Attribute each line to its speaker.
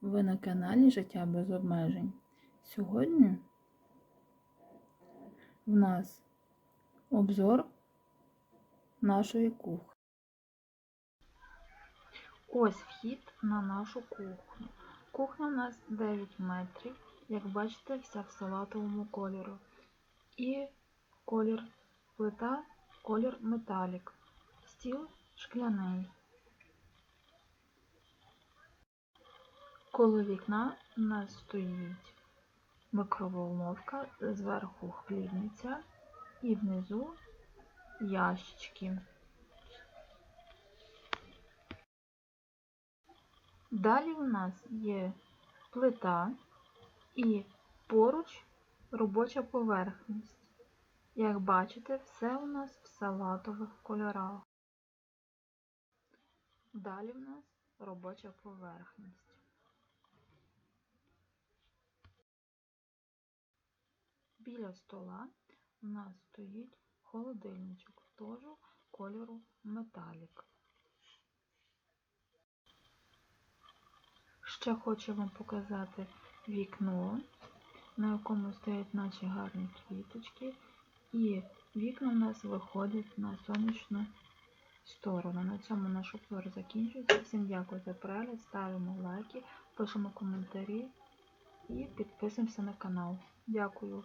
Speaker 1: Ви на каналі Життя без обмежень. Сьогодні в нас обзор нашої кухні. Ось вхід на нашу кухню. Кухня у нас 9 метрів, як бачите, вся в салатовому кольору. І колір плита, колір металік. Стіл шкляний. Коло вікна у нас стоїть микроволновка, зверху хлібниця і внизу ящички. Далі у нас є плита і поруч робоча поверхність. Як бачите, все у нас в салатових кольорах. Далі в нас робоча поверхність. Біля стола у нас стоїть холодильничок, теж кольору металік. Ще хочу вам показати вікно, на якому стоять наші гарні квіточки, і вікна у нас виходять на сонячну сторону. На цьому наш обзор закінчується. Всім дякую за перегляд, ставимо лайки, пишемо коментарі і підписуємося на канал. Дякую.